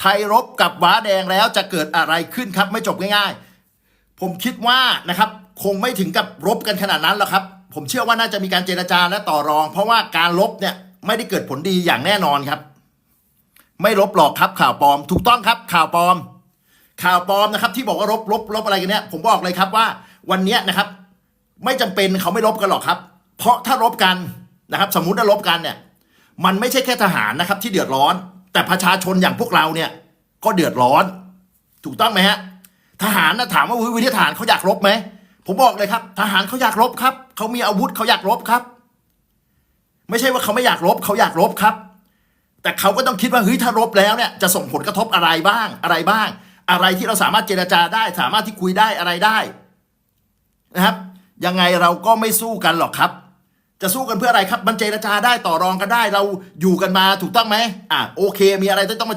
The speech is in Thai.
ไทยรบกับว้าแดงแล้วจะเกิดอะไรขึ้นครับไม่จบง่าย ๆ ผมคิดว่านะครับคงไม่ถึงกับรบกันขนาดนั้นหรอกครับ ผมเชื่อว่าน่าจะมีการเจรจาและต่อรอง เพราะว่าการลบเนี่ยไม่ได้เกิดผลดีอย่างแน่นอนครับ ไม่ลบหรอกครับข่าวปลอม ถูกต้องครับข่าวปลอม ข่าวปลอมนะครับ ที่บอกว่าลบลบลบอะไรกันเนี่ยผมบอกเลยครับว่าวันนี้นะครับ ไม่จำเป็นเขาไม่ลบกันหรอกครับ เพราะถ้าลบกันนะครับ สมมุติว่าลบกันเนี่ย มันไม่ใช่แค่ทหารนะครับ ที่เดือดร้อน แต่ประชาชนอย่างพวกเราเนี่ยก็เดือดร้อน ถูกต้องไหมฮะ ทหารนะถามว่าวิธีทหารเขาอยากรบไหมผมบอกเลยครับ ทหารเขาอยากรบครับเขามีอาวุธเขาอยากรบครับ ไม่ใช่ว่าเขาไม่อยากรบเขาอยากรบครับ แต่เขาก็ต้องคิดว่าเฮ้ยถ้ารบแล้วเนี่ยจะส่งผลกระทบอะไรบ้างอะไรบ้าง อะไรที่เราสามารถเจรจาได้ สามารถที่คุยได้อะไรได้นะครับยังไงเราก็ไม่สู้กันหรอกครับ จะสู้กันเพื่ออะไรครับ มันเจรจาได้ต่อรองกันได้เราอยู่กันมาถูกต้องไหมอะโอเค มีอะไรต้องมาเจ